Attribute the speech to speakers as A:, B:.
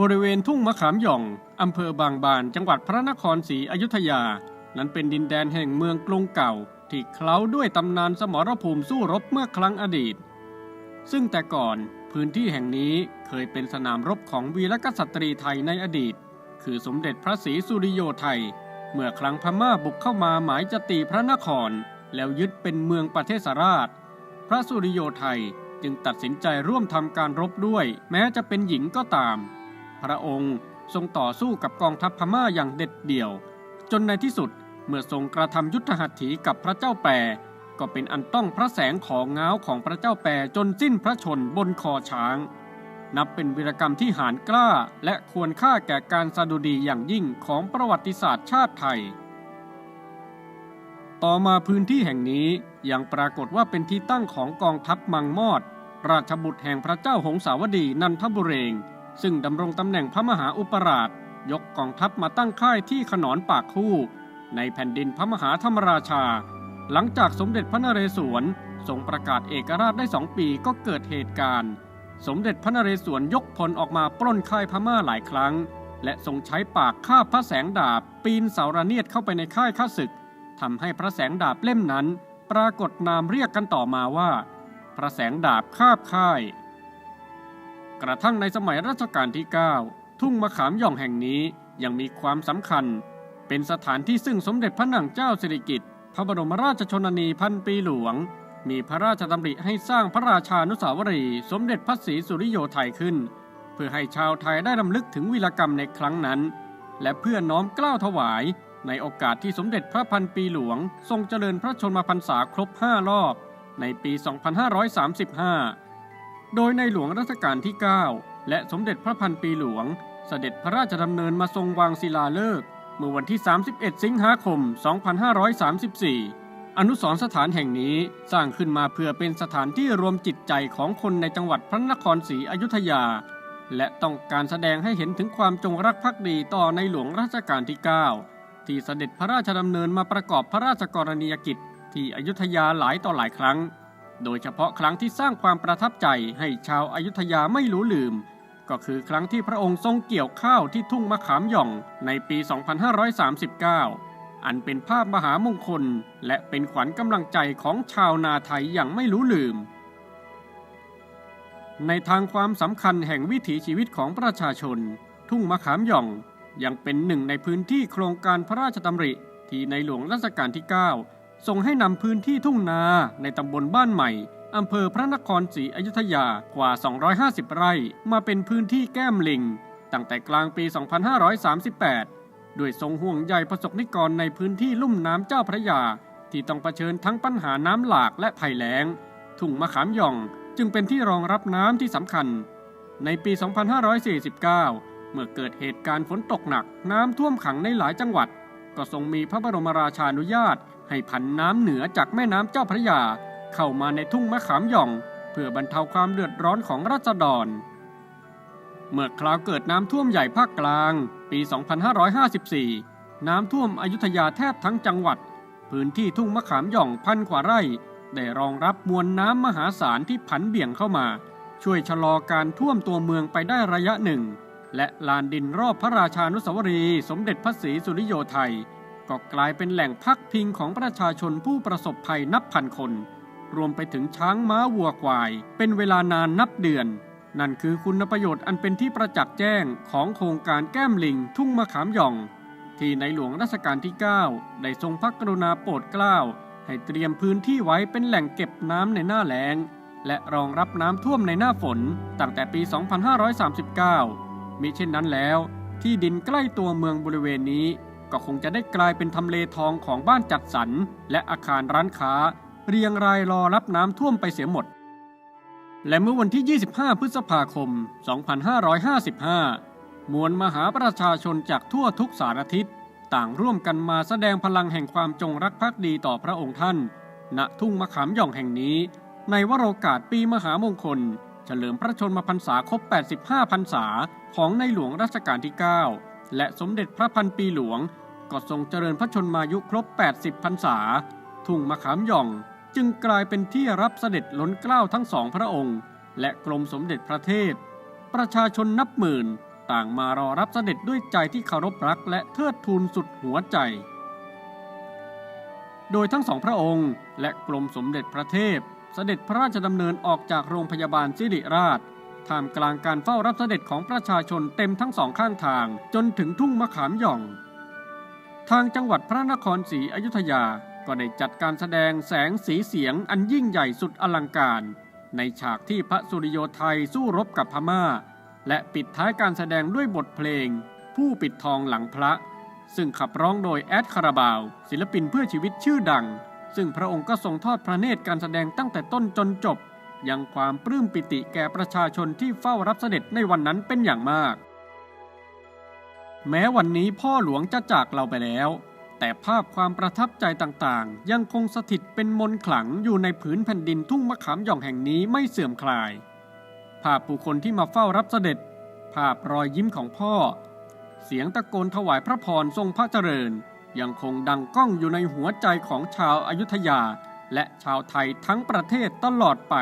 A: บริเวณทุ่งมะขามหย่อง อำเภอบางบาน จังหวัดพระนครศรีอยุธยา นั้นเป็นดินแดนแห่งเมืองกรุงเก่า ที่เคล้าด้วยตำนานสมรภูมิสู้รบเมื่อครั้งอดีต ซึ่งแต่ก่อนพื้นที่แห่งนี้เคยเป็นสนามรบของวีรกษัตรีไทยในอดีต คือสมเด็จพระศรีสุริโยไทย เมื่อครั้งพม่าบุกเข้ามาหมายจะตีพระนคร แล้วยึดเป็นเมืองประเทศราช พระสุริโยไทยจึงตัดสินใจร่วมทำการรบด้วย แม้จะเป็นหญิงก็ตาม พระองค์ทรงต่อสู้กับกองทัพพม่าอย่างเด็ดเดี่ยว จนในที่สุดเมื่อทรงกระทำยุทธหัตถีกับพระเจ้าแปรก็เป็นอันต้องพระแสงของง้าของพระเจ้าแปรจนสิ้นพระชนบนคอช้าง นับเป็นวีรกรรมที่หารกล้าและควรค่าแก่การสดุดีอย่างยิ่งของประวัติศาสตร์ชาติไทย ต่อมาพื้นที่แห่งนี้ยังปรากฏว่าเป็นที่ตั้งของกองทัพมังมอด ราชบุตรแห่งพระเจ้าหงสาวดีนันทบุเรง ซึ่งดำรงตำแหน่งพระมหาอุปราช ยกกองทัพมาตั้งค่ายที่ขนอนปากคู่ ในแผ่นดินพระมหาธรรมราชา หลังจากสมเด็จพระนเรศวรทรงประกาศเอกราชได้สองปีก็เกิดเหตุการณ์ สมเด็จพระนเรศวรยกพลออกมาปล้นค่ายพม่าหลายครั้ง และทรงใช้ปากคาบพระแสงดาบ ปีนเสาระเนียดเข้าไปในค่ายข้าศึกทำให้พระแสงดาบเล่มนั้น ปรากฏนามเรียกกันต่อมาว่า พระแสงดาบคาบค่าย กระทั่งในสมัยรัชกาลที่ 9 ทุ่งมะขามหย่องแห่งนี้ยังมีความสำคัญ เป็นสถานที่ซึ่งสมเด็จพระนางเจ้าสิริกิติ์พระบรมราชชนนีพันปีหลวง มีพระราชดำริให้สร้างพระราชานุสาวรีย์สมเด็จพระศรีสุริโยไทยขึ้น เพื่อให้ชาวไทยได้รำลึกถึงวีรกรรมในครั้งนั้น และเพื่อน้อมเกล้าวถวาย ในโอกาสที่สมเด็จพระพันปีหลวง ทรงเจริญพระชนมพรรษาครบ5รอบ ในปี 2535 โดยในหลวงรัชกาลที่ 9 และสมเด็จพระพันปีหลวง เสด็จพระราชดำเนินมาทรงวางศิลาฤกษ์เมื่อวันที่ 31 สิงหาคม 2534 อนุสรณ์สถานแห่งนี้สร้างขึ้นมาเพื่อเป็นสถานที่รวมจิตใจของคนในจังหวัดพระนครศรีอยุธยา และต้องการแสดงให้เห็นถึงความจงรักภักดีต่อในหลวงรัชกาลที่ 9 ที่เสด็จพระราชดำเนินมาประกอบพระราชกรณียกิจ ที่อยุธยาหลายต่อหลายครั้ง โดยเฉพาะครั้งที่สร้างความประทับใจให้ชาวอายุทยาไม่รู้ลืม ก็คือครั้งที่พระองค์ทรงเกี่ยวข้าวที่ทุ่งมะขามหย่องในปี 2539 อันเป็นภาพมหามงคล และเป็นขวัญกำลังใจของชาวนาไทยอย่างไม่รู้ลืม ในทางความสำคัญแห่งวิถีชีวิตของประชาชน ทุ่งมะขามหย่องยังเป็นหนึ่งในพื้นที่โครงการพระราชดำริที่ในหลวงรัชกาลที่ 9 ทรงให้นำพื้นที่ทุ่งนาในตำบลบ้านใหม่อำเภอพระนครศรีอยุธยากว่า 250 ไร่มาเป็นพื้นที่แก้มลิง ตั้งแต่กลางปี 2538 ด้วยทรงห่วงใยประสบนิกรในพื้นที่ลุ่มน้ำเจ้าพระยา ที่ต้องเผชิญทั้งปัญหาน้ำหลากและภัยแล้ง ทุ่งมะขามหย่องจึงเป็นที่รองรับน้ำที่สำคัญ ในปี 2549 เมื่อเกิดเหตุการณ์ฝนตกหนักน้ำท่วมขังในหลายจังหวัด ก็ทรงมีพระบรมราชานุญาต ให้ผันน้ำเหนือจากแม่น้ำเจ้าพระยา เข้ามาในทุ่งมะขามหย่อง เพื่อบรรเทาความเดือดร้อนของราษฎร เมื่อคราวเกิดน้ำท่วมใหญ่ภาคกลาง ปี 2554 น้ำท่วมอยุธยาแทบทั้งจังหวัด พื้นที่ทุ่งมะขามหย่องพันกว่าไร่ ได้รองรับมวลน้ำมหาศาลที่ผันเบี่ยงเข้ามา ช่วยชะลอการท่วมตัวเมืองไปได้ระยะหนึ่งและลานดินรอบพระราชานุสาวรี สมเด็จพระศรีสุริโยไทย ก็กลายเป็นแหล่งพักพิงของประชาชนผู้ประสบภัยนับพันคน รวมไปถึงช้างม้าวัวควาย เป็นเวลานานนับเดือน นั่นคือคุณประโยชน์อันเป็นที่ประจักษ์แจ้งของโครงการแก้มลิงทุ่งมะขามหย่อง ที่ในหลวงรัชกาลที่ 9 ได้ทรงพระกรุณาโปรดเกล้า ให้เตรียมพื้นที่ไว้เป็นแหล่งเก็บน้ำในหน้าแล้ง และรองรับน้ำท่วมในหน้าฝนตั้งแต่ปี 2539มิเช่นนั้นแล้ว ที่ดินใกล้ตัวเมืองบริเวณนี้ ก็คงจะได้กลายเป็นทำเลทองของบ้านจัดสรรและอาคารร้านค้า เรียงรายรอรับน้ำท่วมไปเสียหมด และเมื่อวันที่ 25 พฤษภาคม 2555 มวลมหาประชาชนจากทั่วทุกสารทิศต่างร่วมกันมาแสดงพลังแห่งความจงรักภักดีต่อพระองค์ท่าน ณ ทุ่งมะขามหย่องแห่งนี้ ในวโรกาสปีมหามงคล เฉลิมพระชนมพรรษาครบ 85 พรรษาของในหลวงรัชกาลที่ 9 และสมเด็จพระพันปีหลวง ก็ทรงเจริญพระชนมายุครบ 80พรรษา ทุ่งมะขามหย่องจึงกลายเป็นที่รับเสด็จล้นเกล้าทั้งสองพระองค์ และกรมสมเด็จพระเทพ ประชาชนนับหมื่นต่างมารอรับเสด็จด้วยใจที่เคารพรักและเทิดทูนสุดหัวใจ โดยทั้งสองพระองค์และกรมสมเด็จพระเทพ เสด็จพระราชดำเนินออกจากโรงพยาบาลสิริราช ท่ามกลางการเฝ้ารับเสด็จของประชาชนเต็มทั้งสองข้างทางจนถึงทุ่งมะขามหย่อง ทางจังหวัดพระนครศรีอยุธยาก็ได้จัดการแสดงแสงสีเสียงอันยิ่งใหญ่สุดอลังการ ในฉากที่พระสุริโยไทยสู้รบกับพม่า และปิดท้ายการแสดงด้วยบทเพลง ผู้ปิดทองหลังพระ ซึ่งขับร้องโดยแอดคาราบาว ศิลปินเพื่อชีวิตชื่อดัง ซึ่งพระองค์ก็ทรงทอดพระเนตรการแสดงตั้งแต่ต้นจนจบ ยังความปลื้มปิติแก่ประชาชนที่เฝ้ารับเสด็จในวันนั้นเป็นอย่างมาก แม้วันนี้พ่อหลวงจะจากเราไปแล้ว แต่ภาพความประทับใจต่างๆ ยังคงสถิตเป็นมนต์ขลังอยู่ในผืนแผ่นดินทุ่งมะขามหย่องแห่งนี้ไม่เสื่อมคลาย ภาพผู้คนที่มาเฝ้ารับเสด็จ ภาพรอยยิ้มของพ่อ เสียงตะโกนถวายพระพรทรงพระเจริญ ยังคงดังก้องอยู่ในหัวใจของชาวอายุทยาและชาวไทยทั้งประเทศตลอดไป